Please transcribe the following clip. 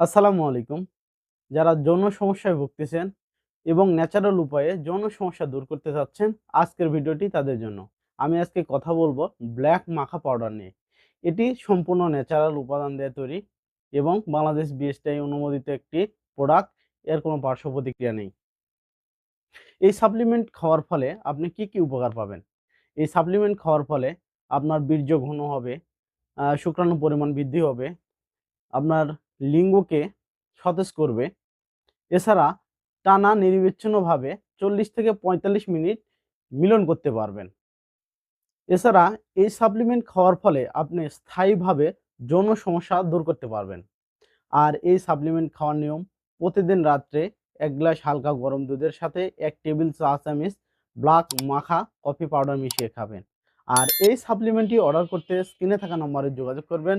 আসসালামু আলাইকুম। যারা যৌন সমস্যায় ভুগতেছেন এবং ন্যাচারাল উপায়ে যৌন সমস্যা দূর করতে চাচ্ছেন, আজকের ভিডিওটি তাদের জন্য। আমি আজকে কথা বলব ব্ল্যাক মাখা পাউডার নিয়ে। এটি সম্পূর্ণ ন্যাচারাল উপাদান দিয়ে তৈরি এবং বাংলাদেশ বিএসটাই অনুমোদিত একটি প্রোডাক্ট। এর কোনো পার্শ্ব প্রতিক্রিয়া নেই। এই সাপ্লিমেন্ট খাওয়ার ফলে আপনি কি কি উপকার পাবেন? এই সাপ্লিমেন্ট খাওয়ার ফলে আপনার বীর্য ঘন হবে শুক্রাণু পরিমাণ বৃদ্ধি হবে, আপনার লিঙ্গকে সতেজ করবে। এছাড়া টানা নিরবিচ্ছিন্নভাবে চল্লিশ থেকে পঁয়তাল্লিশ মিনিট মিলন করতে পারবেন। এছাড়া এই সাপ্লিমেন্ট খাওয়ার ফলে আপনি স্থায়ীভাবে যৌন সমস্যা দূর করতে পারবেন। আর এই সাপ্লিমেন্ট খাওয়ার নিয়ম, প্রতিদিন রাত্রে এক গ্লাস হালকা গরম দুধের সাথে এক টেবিল চা চামচ ব্ল্যাক মাখা কফি পাউডার মিশিয়ে খাবেন। আর এই সাপ্লিমেন্টটি অর্ডার করতে স্ক্রিনে থাকা নম্বরে যোগাযোগ করবেন।